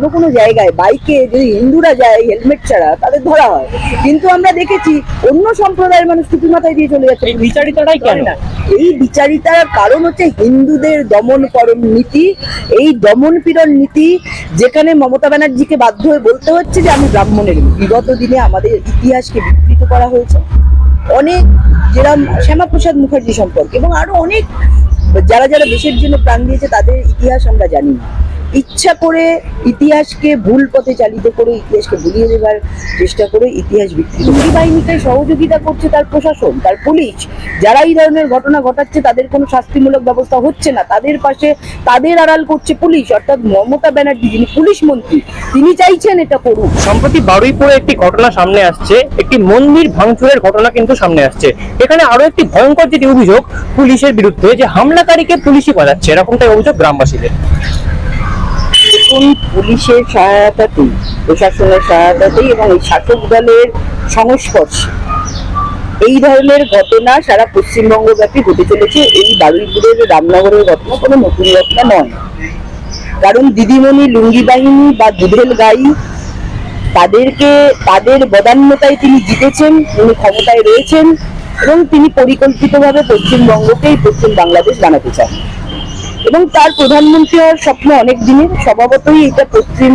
কোনো কোনো জায়গায় বাইকে যদি হিন্দুরা যায় হেলমেট ছাড়া তাদের ধরা হয়। কিন্তু আমরা দেখেছি অন্য সম্প্রদায়ের মানুষ টুপি মাথায় দিয়ে চলে যাচ্ছে। এই বিচারিতাটাই কেন? না এই বিচারিতার কারণ হচ্ছে হিন্দুদের দমন করণ নীতি। এই দমন পীড়ন নীতি যেখানে মমতা ব্যানার্জিকে বাধ্য হয়ে বলতে হচ্ছে যে আমি ব্রাহ্মণের বিগত দিনে আমাদের ইতিহাসকে বিকৃত করা হয়েছে। অনেক যেরকম শ্যামাপ্রসাদ মুখার্জি সম্পর্কে এবং আরও অনেক যারা যারা দেশের জন্য প্রাণ দিয়েছে তাদের ইতিহাস আমরা জানি না। ইচ্ছা করে ইতিহাসকে ভুল পথে চালিত করে ইতিহাসকে ভুলিয়ে দেবার চেষ্টা করে ইতিহাস বিকৃত এই বাহিনীকে সহযোগিতা করছে তার প্রশাসন, তার পুলিশ। যারা এই ধরনের ঘটনা ঘটাচ্ছে, তাদের কোনো শাস্তিমূলক ব্যবস্থা হচ্ছে না। তাদের পাশে তাদের আড়াল করছে পুলিশ, অর্থাৎ মমতা ব্যানার্জি, যিনি পুলিশ মন্ত্রী, তিনি চাইছেন এটা করুক। সম্প্রতি বারুইপুরে একটি ঘটনা সামনে আসছে। একটি মন্দির ভাঙচুরের ঘটনা কিন্তু সামনে আসছে। এখানে আরও একটি ভয়ঙ্কর যেটি অভিযোগ, পুলিশের বিরুদ্ধে যে হামলাকারীকে পুলিশই বাজাচ্ছে, এরকমটাই অভিযোগ গ্রামবাসীদের। দেখুন পুলিশের সহায়তাতেই, প্রশাসনের সহায়তাতেই এবং এই শাসক দলের সংস্পর্শে। এই ধরনের ঘটনা সারা পশ্চিমবঙ্গব্যাপী ঘটে চলেছে। এই বারুইপুরের রামনগরের ঘটনা কোনো নতুন ঘটনা নয়। কারণ দিদিমণি লুঙ্গি বাহিনী বা দুধেল গাই, তাদেরকে, তাদের বদান্যতায় তিনি জিতেছেন, তিনি ক্ষমতায় রয়েছেন এবং তিনি পরিকল্পিতভাবে পশ্চিমবঙ্গকেই পশ্চিম বাংলাদেশ বানাতে চান। এবং তার প্রধানমন্ত্রী হওয়ার স্বপ্ন অনেক দিনের। স্বভাবতই এটা পশ্চিম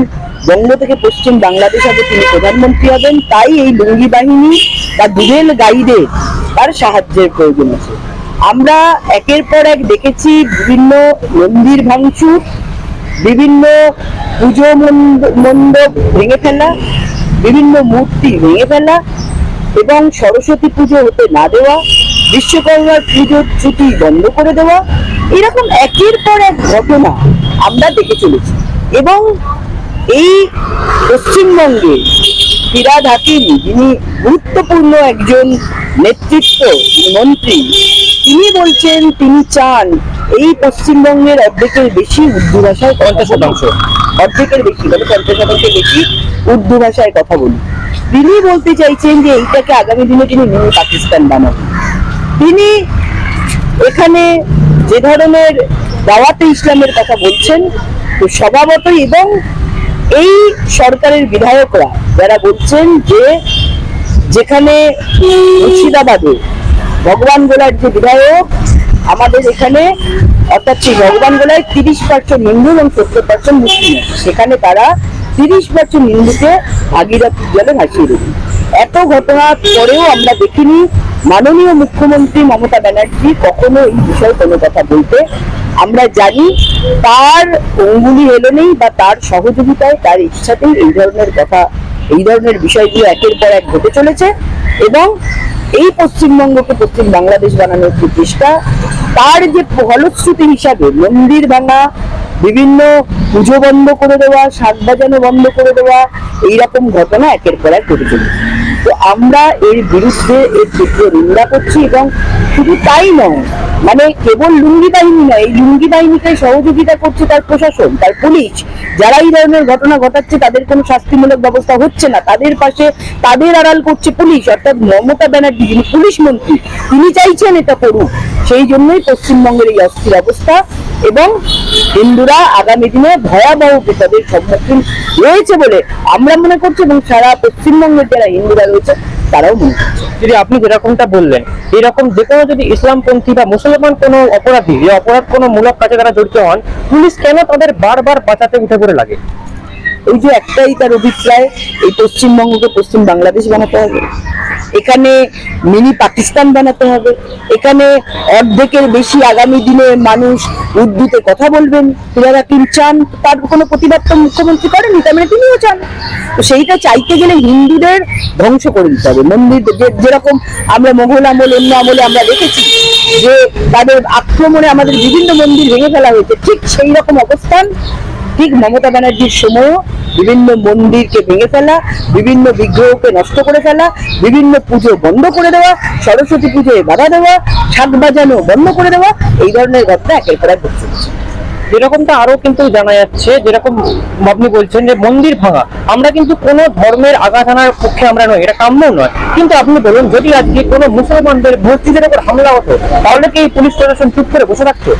বঙ্গ থেকে পশ্চিম বাংলাদেশ হবে তিনি প্রধানমন্ত্রী হবেন। তাই এই লুঙ্গি বাহিনী বা দুধেল গাইডে তার সাহায্যের প্রয়োজন আছে। আমরা একের পর এক দেখেছি বিভিন্ন মন্দির ভাঙচুর, বিভিন্ন পুজো মণ্ডপ ভেঙে ফেলা, বিভিন্ন মূর্তি ভেঙে ফেলা এবং সরস্বতী পুজো হতে না দেওয়া বিশ্বকর্মার পুজোর ছুটি বন্ধ করে দেওয়া এরকম একের পর এক ঘটনা আমরা দেখে চলেছি। এবং এই পশ্চিমবঙ্গে ফিরাদ হাকিম যিনি গুরুত্বপূর্ণ একজন নেতৃত্ব মন্ত্রী তিনি বলছেন তিনি চান এই পশ্চিমবঙ্গের অর্ধেকের বেশি উর্দু ভাষায় পঞ্চাশ শতাংশ। অর্ধেকের বেশি মানে পঞ্চাশ শতাংশের বেশি উর্দু ভাষায় কথা বলি তিনি বলতে চাইছেন যে এইটাকে আগামী দিনে তিনি মিনি পাকিস্তান বানাবেন। তিনি এখানে যে ধরনের দাওয়াতে ইসলামের কথা বলছেন, তো স্বভাবতই এবং এই সরকারের বিধায়করা যারা বলছেন যে যেখানে মুর্শিদাবাদে ভগবান গোলার যে বিধায়ক, আমাদের এখানে অর্থাৎ সেই ভগবান গোলায় তিরিশ পার্সেন্ট হিন্দু এবং সত্তর পার্সেন্ট মুসলিম। সেখানে তারা তিরিশ পার্সেন্ট হিন্দুকে ভাগীরথী জলে ভাসিয়ে দেবে এত ঘটনার পরেও আমরা দেখিনি। মাননীয় মুখ্যমন্ত্রী মমতা ব্যানার্জি কখনো এই বিষয়ে কোনো কথা বলতে আমরা জানি তার অঙ্গুলি এলোনেই বা তার সহযোগিতায়, তার ইচ্ছাতেই এই ধরনের কথা, এই ধরনের বিষয়গুলো একের পর এক ঘটে চলেছে এবং এই পশ্চিমবঙ্গকে পশ্চিম বাংলাদেশ বানানোর যে চেষ্টা, তার যে ফলশ্রুতি হিসাবে মন্দির ভাঙা, বিভিন্ন পুজো বন্ধ করে দেওয়া, শাক বাজানো বন্ধ করে দেওয়া, এইরকম ঘটনা একের পর এক ঘটে চলেছে। তো আমরা এর বিরুদ্ধে এর তীব্র নিন্দা করছি এবং শুধু তাই নয় মানে কেবল লুঙ্গি বাহিনী নয়, এই লুঙ্গি বাহিনীকে সহযোগিতা করছে তার প্রশাসন, তার পুলিশ। যারা এই ধরনের ঘটনা ঘটাচ্ছে, তাদের কোনো শাস্তিমূলক ব্যবস্থা হচ্ছে না। তাদের পাশে তাদের আড়াল করছে পুলিশ, অর্থাৎ মমতা ব্যানার্জি, যিনি পুলিশ মন্ত্রী, তিনি চাইছেন এটা করুক। সেই জন্যই পশ্চিমবঙ্গের এই অস্থির অবস্থা। এবং হিন্দুরা আগামী দিনে ভয়াবহ বিপদের সম্মুখীন রয়েছে বলে আমরা মনে করছি এবং সারা পশ্চিমবঙ্গের যারা হিন্দুরা রয়েছে, তারাও মনে যদি আপনি যেরকমটা বললেন, এরকম যে কোনো যদি ইসলামপন্থী বা মুসলমান কোনো অপরাধী, যে অপরাধ কোনো মূলক কাজে তারা জড়িত হন, পুলিশ কেন তাদের বারবার বাঁচাতে উঠে পড়ে লাগে? ওই যে একটাই তার অভিপ্রায়, এই পশ্চিমবঙ্গকে পশ্চিম বাংলাদেশ বানাতে হবে। এখানে মিনি পাকিস্তান বানাতে হবে। এখানে অর্ধেকের বেশি আগামী দিনে মানুষ উর্দুতে কথা বলবেন। ফিরাদ হাকিম চান? তার কোনো প্রতিবাদ তো মুখ্যমন্ত্রী করেনি তার মানে তিনিও চান। তো সেইটা চাইতে গেলে হিন্দুদের ধ্বংস করে দিতে হবে। মন্দির যেরকম আমরা মোঘল আমল, অন্য আমলে আমরা দেখেছি যে তাদের আক্রমণে আমাদের বিভিন্ন মন্দির ভেঙে ফেলা হয়েছে। ঠিক সেই রকম অবস্থান ঠিক মমতা ব্যানার্জির সময়ও বিভিন্ন মন্দিরকে ভেঙে ফেলা, বিভিন্ন বিগ্রহকে নষ্ট করে ফেলা, বিভিন্ন পুজো বন্ধ করে দেওয়া, সরস্বতী পুজোয় বাধা দেওয়া শাক বাজানো বন্ধ করে দেওয়া, এই ধরনের ঘটনা একের পর এক ঘটছে যেরকমটা আরও কিন্তু জানা যাচ্ছে, যেরকম আপনি বলছেন যে মন্দির ভাঙা, আমরা কিন্তু কোনো ধর্মের আঘাত আনার পক্ষে আমরা নই, এটা কাম্য নয়। কিন্তু আপনি বলুন, যদি আজকে কোনো মুসলমানদের মসজিদের উপর হামলা হতো, তাহলে কি পুলিশ প্রশাসন চুপ করে বসে থাকতো?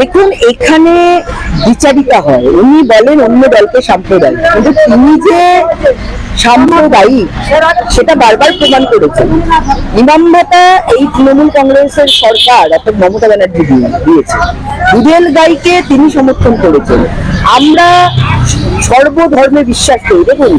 দেখুন, এখানে বিচারিতা হয়। উনি বলেন অন্য দলকে সাম্প্রদায়িক। কিন্তু তিনি যে সাম্প্রদায়িক, সেটা বারবার প্রমাণ করেছেন। ইমাম ভাতা এই তৃণমূল কংগ্রেসের সরকার, অর্থাৎ মমতা ব্যানার্জি দিয়েছে। দুধেল গাইকে তিনি সমর্থন করেছেন। আমরা সর্বধর্মে বিশ্বাস করি। দেখুন,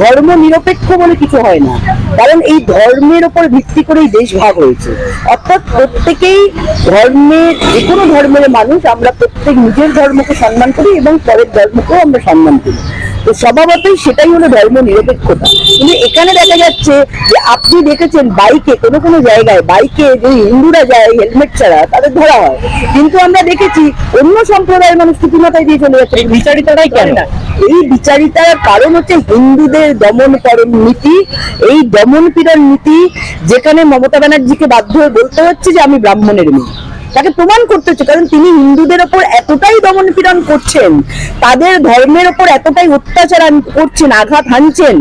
ধর্ম নিরপেক্ষ বলে কিছু হয় না। কারণ এই ধর্মের উপর ভিত্তি করেই দেশ ভাগ হয়েছে। অর্থাৎ প্রত্যেকেই ধর্মের যে কোনো ধর্মের মানুষ আমরা প্রত্যেক নিজের ধর্মকে সম্মান করি এবং পরের ধর্মকেও আমরা সম্মান করি। তো স্বভাবতই সেটাই হলো ধর্ম নিরপেক্ষতা। কিন্তু এখানে দেখা যাচ্ছে যে আপনি দেখেছেন বাইকে কোনো কোনো জায়গায় বাইকে যে হিন্দুরা যায় হেলমেট ছাড়া তাদের ধরা হয়। কিন্তু আমরা দেখেছি অন্য সম্প্রদায়ের মানুষ মাথায় দিয়ে চলে যাচ্ছে। এই বিচারিতাটাই কেন? না। এই বিচারিতার কারণ হচ্ছে হিন্দুদের দমন পরম নীতি। এই দমন পীড়ন নীতি যেখানে মমতা ব্যানার্জিকে বাধ্য হয়ে বলতে হচ্ছে যে আমি ব্রাহ্মণের মেয়ে। তাকে প্রমাণ করতে হচ্ছে, কারণ তিনি হিন্দুদের ওপর এতটাই দমন পীড়ন করছেন, তাদের ধর্মের ওপর এতটাই অত্যাচার করছেন, আঘাত হানছেন।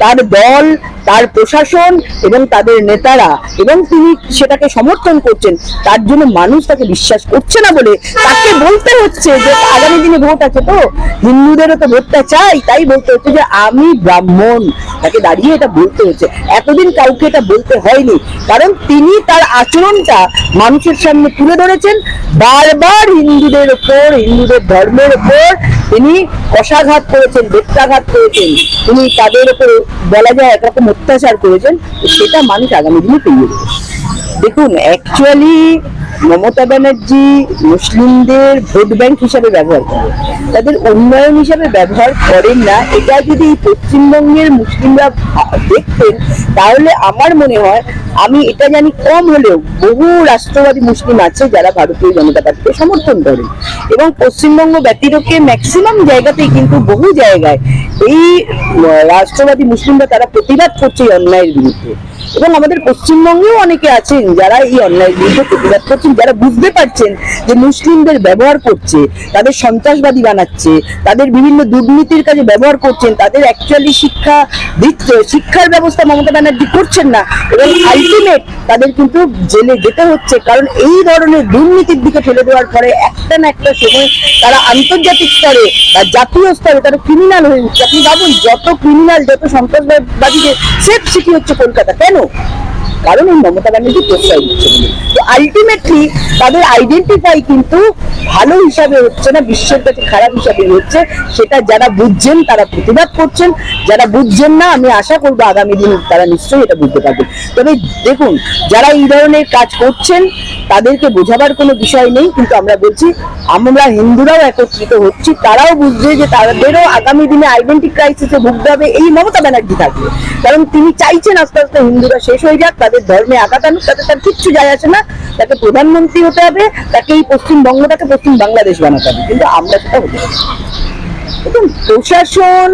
তার দল, তার প্রশাসন এবং তাদের নেতারা এবং তিনি সেটাকে সমর্থন করছেন, তার জন্য মানুষ তাকে বিশ্বাস করছে না বলে তাকে বলতে হচ্ছে যে আগামী দিনে ভোট আছে তো, হিন্দুদেরও তো ভোটটা চাই, তাই বলতে হচ্ছে যে আমি ব্রাহ্মণ। তাকে দাঁড়িয়ে এটা বলতে হচ্ছে। এতদিন কাউকে এটা বলতে হয়নি, কারণ তিনি তার আচরণটা মানুষের সামনে তুলে ধরেছেন। বারবার হিন্দুদের ওপর, হিন্দুদের ধর্মের ওপর তিনি কষাঘাত করেছেন, বেত্রাঘাত করেছেন। তিনি তাদের উপরে বলা যায় একরকম অত্যাচার করেছেন, সেটা মানুষ আগামী দিনে পেয়ে দেখুন অ্যাকচুয়ালি মমতা ব্যানার্জি মুসলিমদের ভোট ব্যাংক হিসাবে ব্যবহার করে তাদের উন্নয়ন হিসাবে ব্যবহার করেন না। এটা যদি পশ্চিমবঙ্গের মুসলিমরা দেখতেন, তাহলে আমার মনে হয় আমি এটা জানি কম হলেও বহু রাষ্ট্রবাদী মুসলিম আছে যারা ভারতীয় জনতা পার্টিকে সমর্থন করে এবং পশ্চিমবঙ্গ ব্যতিরকে ম্যাক্সিমাম জায়গাতেই কিন্তু বহু জায়গায় এই রাষ্ট্রবাদী মুসলিমরা তারা প্রতিবাদ করছে অন্যায়ের বিরুদ্ধে। এবং আমাদের পশ্চিমবঙ্গেও অনেকে আছেন যারা এই অন্যায়ের বিরুদ্ধে প্রতিবাদ করছেন, যারা বুঝতে পারছেন যে মুসলিমদের ব্যবহার করছে, তাদের সন্ত্রাসবাদী বানাচ্ছে, তাদের বিভিন্ন দুর্নীতির কাজে ব্যবহার করছেন, তাদের অ্যাকচুয়ালি শিক্ষা দিচ্ছে, শিক্ষার ব্যবস্থা মমতা ব্যানার্জি করছেন না। এবং আলটিমেট তাদের কিন্তু জেলে যেতে হচ্ছে, কারণ এই ধরনের দুর্নীতির দিকে ঠেলে দেওয়ার পরে একটা না একটা সময় তারা আন্তর্জাতিক স্তরে বা জাতীয় স্তরে তারা ক্রিমিনাল হয়ে উঠছে। আপনি ভাবুন, যত ক্রিমিনাল যত সন্ত্রাসবাদীদের সেফ সিটি হচ্ছে কলকাতা, কেন? কেন? কারণ এই মমতা ব্যানার্জি প্রশ্রয় দিচ্ছে তো আলটিমেটলি তাদের আইডেন্টিফাই কিন্তু ভালো হিসাবে হচ্ছে না, বিশ্বের কাছে খারাপ হিসাবে হচ্ছে, সেটা যারা বুঝছেন তারা প্রতিবাদ করছেন, যারা বুঝছেন না, আমি আশা করব আগামী দিন তারা নিশ্চয়ই এটা বুঝতে পারবেন তবে দেখুন, যারা এই ধরনের কাজ করছেন, তাদেরকে বোঝাবার কোনো বিষয় নেই, কিন্তু আমরা বলছি, আমরা হিন্দুরাও একত্রিত হচ্ছি, তারাও বুঝছে যে তাদেরও আগামী দিনে আইডেন্টি ক্রাইসিসে ভুগতে হবে, এই মমতা ব্যানার্জি থাকবে। কারণ তিনি চাইছেন আস্তে আস্তে হিন্দুরা শেষ হয়ে যাক, তাদের ধর্মে আঘাত আনুক, তাতে তার কিচ্ছু যায় আসে না। তাকে প্রধানমন্ত্রী হতে হবে, তাকে এই পশ্চিমবঙ্গটাকে পশ্চিম বাংলাদেশ বানাতে হবে। কিন্তু আমরা সেটা হতে পারি না। প্রশাসন,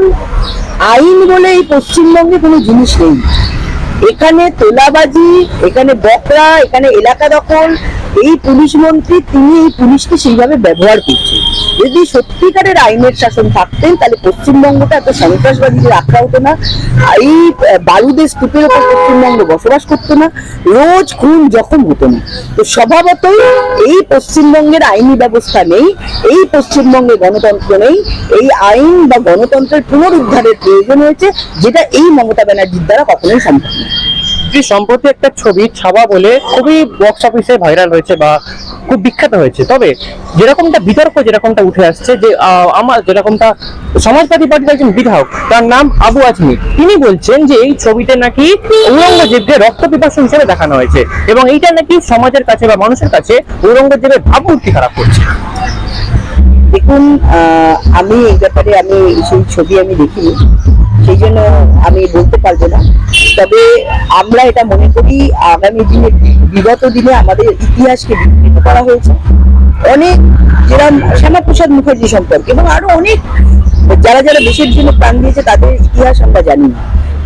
আইন বলে এই পশ্চিমবঙ্গে কোনো জিনিস নেই। এখানে তোলাবাজি, এখানে বকরা, এখানে এলাকা দখল, এই পুলিশ মন্ত্রী, তিনি এই পুলিশকে সেইভাবে ব্যবহার করছেন। যদি সত্যিকারের আইনের শাসন থাকতেন তাহলে পশ্চিমবঙ্গটা এত সন্ত্রাসবাদীদের রাখা হতো না এই আহ, বারুদের স্তূপের উপর পশ্চিমবঙ্গ বসবাস করতো না। রোজ খুন জখম হতো না। তো স্বভাবতই এই পশ্চিমবঙ্গের আইনি ব্যবস্থা নেই এই পশ্চিমবঙ্গে গণতন্ত্র নেই এই আইন বা গণতন্ত্রের পুনরুদ্ধারের প্রয়োজন হয়েছে যেটা এই মমতা ব্যানার্জির দ্বারা কখনোই সম্ভব নয়। যে সম্প্রতি একটা ছবি ছাবা বলে খুবই বক্স অফিসে ভাইরাল হয়েছে বা খুব বিখ্যাত হয়েছে। তবে যেরকমটা বিতর্ক যেরকমটা উঠে আসছে যে আমার যেরকমটা সমাজবাদী পার্টির একজন বিধায়ক, তার নাম আবু আজমি। তিনি বলছেন যে, এই ছবিতে নাকি ঔরঙ্গজেবকে রক্ত পিপাসু হিসেবে দেখানো হয়েছে এবং এইটা নাকি সমাজের কাছে বা মানুষের কাছে ঔরঙ্গজেবের ভাবমূর্তি খারাপ করছে। দেখুন আমি এই ব্যাপারে আমি সেই ছবি আমি দেখিনি। সেই জন্য আমি বলতে পারব না। তবে আমরা এটা মনে করি, আগামী দিনে, বিগত দিনে আমাদের ইতিহাসকে বিকৃত করা হয়েছে। অনেক যেরকম শ্যামাপ্রসাদ মুখার্জি সম্পর্কে এবং আরও অনেক, যারা যারা দেশের জন্য প্রাণ দিয়েছে তাদের ইতিহাস আমরা জানি না।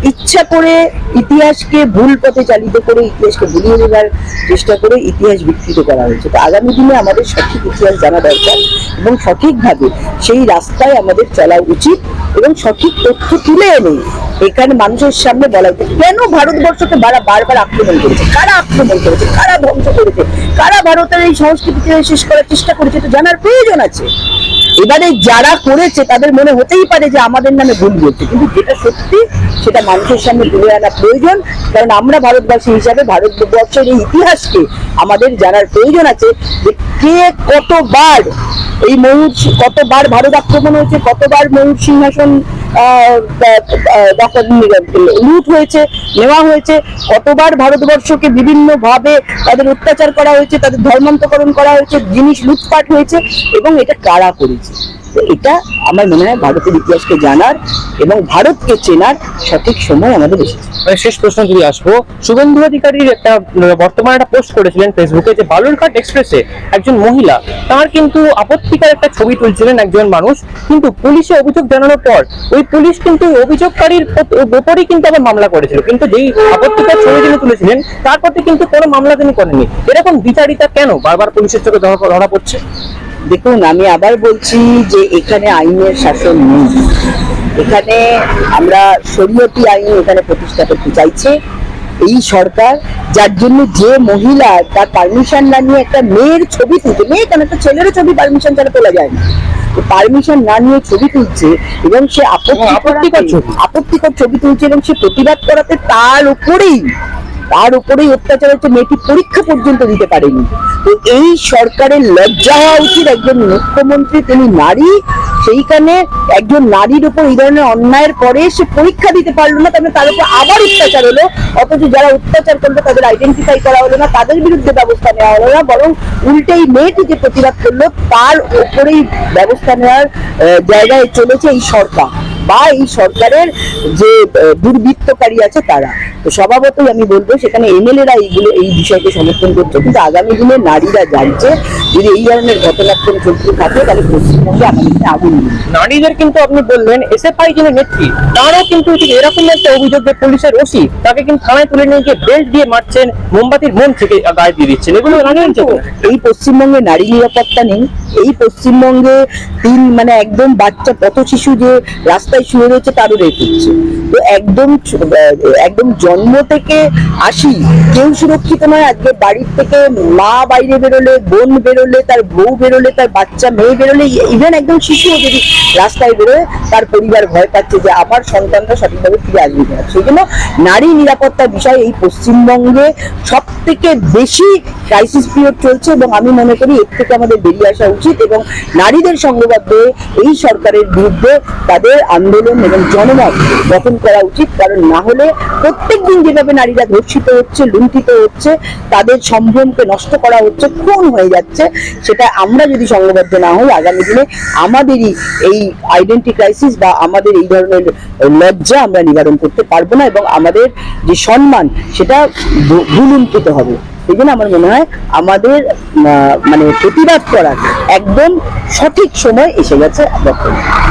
ইচ্ছা করে ইতিহাসকে ভুল পথে চালিত করে ইতিহাসকে ভুলিয়ে দেওয়ার চেষ্টা করে ইতিহাস বিকৃত করা হয়েছে। তো আগামী দিনে আমাদের সঠিক ইতিহাস জানা দরকার এবং সঠিকভাবে সেই রাস্তায় আমাদের চলা উচিত এবং সঠিক তথ্য তুলে এনে এখানে মানুষের সামনে বলা উচিত, কেন ভারতবর্ষকে বারা, বারবার আক্রমণ করেছে? কারা আক্রমণ করেছে? কারা ধ্বংস করেছে? কারা ভারতের এই সংস্কৃতিকে শেষ করার চেষ্টা করেছে? তো জানার প্রয়োজন আছে। এবারে যারা করেছে, তাদের মনে হতেই পারে যে আমাদের নামে ভুল বলছে কিন্তু যেটা সত্যি, সেটা মানুষের সামনে তুলে আনা প্রয়োজন। কারণ আমরা ভারতবাসী হিসাবে, ভারতবর্ষের এই ইতিহাসকে আমাদের জানার প্রয়োজন আছে যে কে কতবার এই ময়ূর কতবার ভারত আক্রমণ হয়েছে, কতবার ময়ূর সিংহাসন দখল লুট হয়েছে, নেওয়া হয়েছে, কতবার ভারতবর্ষকে বিভিন্নভাবে তাদের অত্যাচার করা হয়েছে, তাদের ধর্মান্তকরণ করা হয়েছে, জিনিস লুটপাট হয়েছে, এবং এটা কারা করেছে? তো এটা আমার মনে হয় ভারতের ইতিহাসকে জানার এবং ভারতকে চেনার সঠিক সময় আমাদের এসেছে। মানে শেষ প্রশ্ন যদি আসব। শুভেন্দু অধিকারীর একটা বর্তমানে একটা পোস্ট করেছিলেন ফেসবুকে যে বালুরঘাট এক্সপ্রেসে একজন মহিলা, তার কিন্তু আপত্তিকর একটা ছবি তুলছিলেন একজন মানুষ, কিন্তু পুলিশে অভিযোগ জানানোর পর ওই পুলিশ কিন্তু অভিযোগকারীর ওপরই কিন্তু আবার মামলা করেছিল। কিন্তু যেই আপত্তিকর ছবি তিনি তুলেছিলেন, তার প্রতি কিন্তু কোনো মামলা তিনি করেননি এরকম বিচারিতা কেন বারবার পুলিশের চোখে ধরা পড়ছে? দেখুন আমি আবার বলছি যে এখানে আইনের শাসন নেই। এখানে আমরা শরীয়তি আইন এখানে প্রতিষ্ঠা করতে চাইছে। এই সরকার যার জন্য যে মহিলা তার পারমিশন না নিয়ে একটা মেয়ের ছবি তুলছে মেয়ে কেন? একটা ছেলেরও ছবি পারমিশন ছাড়া তোলা যায় না। পারমিশন না নিয়ে ছবি তুলছে এবং সে আপত্তি আপত্তিকর ছবি। আপত্তিকর ছবি তুলছে এবং সে প্রতিবাদ করাতে তার উপরেই তার উপরেই অত্যাচার হচ্ছে, মেয়েটি পরীক্ষা পর্যন্ত দিতে পারেনি। তো এই সরকারের লজ্জা হওয়া উচিত, একজন মুখ্যমন্ত্রী, তিনি নারী, সেইখানে একজন নারীর উপর এই ধরনের অন্যায়ের পরে সে পরীক্ষা দিতে পারল না, তাহলে তার উপর আবার অত্যাচার হলো, অথচ যারা অত্যাচার করল, তাদের আইডেন্টিফাই করা হলো না, তাদের বিরুদ্ধে ব্যবস্থা নেওয়া হলো না, বরং উল্টে এই মেয়েটি যে প্রতিবাদ করল, তার উপরেই ব্যবস্থা নেওয়ার জায়গায় চলেছে এই সরকার। বা এই সরকারের যে দুর্বৃত্তকারী আছে তারা। তো স্বভাবতই আমি বলব সেখানে এমএলএরা এইগুলো এই বিষয়কে সমর্থন করছে। কিন্তু আগামী দিনে নারীরা জানছে যদি এই ধরনের ঘটনাক্রম চলতে থাকে তাহলে পশ্চিমবঙ্গে আগামী দিনে আগুন নারীদের কিন্তু আপনি বললেন এসএফআই যিনি নেত্রী তারও কিন্তু এরকম একটা অভিযোগ যে পুলিশের ওসি তাকে কিন্তু থানায় তুলে নিয়ে গিয়ে বেল্ট দিয়ে মারছেন মোমবাতির মোম থেকে গায়ে দিয়ে দিচ্ছেন। এগুলো এই পশ্চিমবঙ্গে নারী নিরাপত্তা নেই এই পশ্চিমবঙ্গে তিন মানে একদম বাচ্চা পথ শিশু যে রাস্তায় শুয়ে রয়েছে তারও রেপ হচ্ছে তো একদম একদম জন্ম থেকে আসি, কেউ সুরক্ষিত নয়, আজকে বাড়ির থেকে মা বাইরে বেরোলে, বোন বেরোলে, তার বউ বেরোলে, তার বাচ্চা, মেয়ে বেরোলে ইভেন একদম শিশুও যদি রাস্তায় বেরোয়, তার পরিবার ভয় পাচ্ছে যে আমার সন্তানরা সঠিকভাবে ফিরে আসবে কিনা। সেই জন্য নারী নিরাপত্তার বিষয় এই পশ্চিমবঙ্গে সব থেকে বেশি ক্রাইসিস পিরিয়ড চলছে এবং আমি মনে করি এর থেকে আমাদের বেরিয়ে আসা উচিত এবং নারীদের সংঘবদ্ধ এই সরকারের বিরুদ্ধে তাদের আন্দোলন এবং জনমত গঠন করা উচিত। কারণ না হলে প্রত্যেক দিন যেভাবে নারীরা ধর্ষিত হচ্ছে, লুণ্ঠিত হচ্ছে, তাদের সম্ভ্রমকে নষ্ট করা হচ্ছে, খুন হয়ে যাচ্ছে, সেটা আমরা যদি সংঘবদ্ধ না হই, আগামী দিনে আমাদেরই এই আইডেন্টি ক্রাইসিস বা আমাদের এই ধরনের লজ্জা আমরা নিবারণ করতে পারব না এবং আমাদের যে সম্মান, সেটা ভুলুণ্ঠিত হবে। এই জন্য আমার মনে হয় আমাদের মানে প্রতিবাদ করার একদম সঠিক সময় এসে গেছে, বর্তমানে।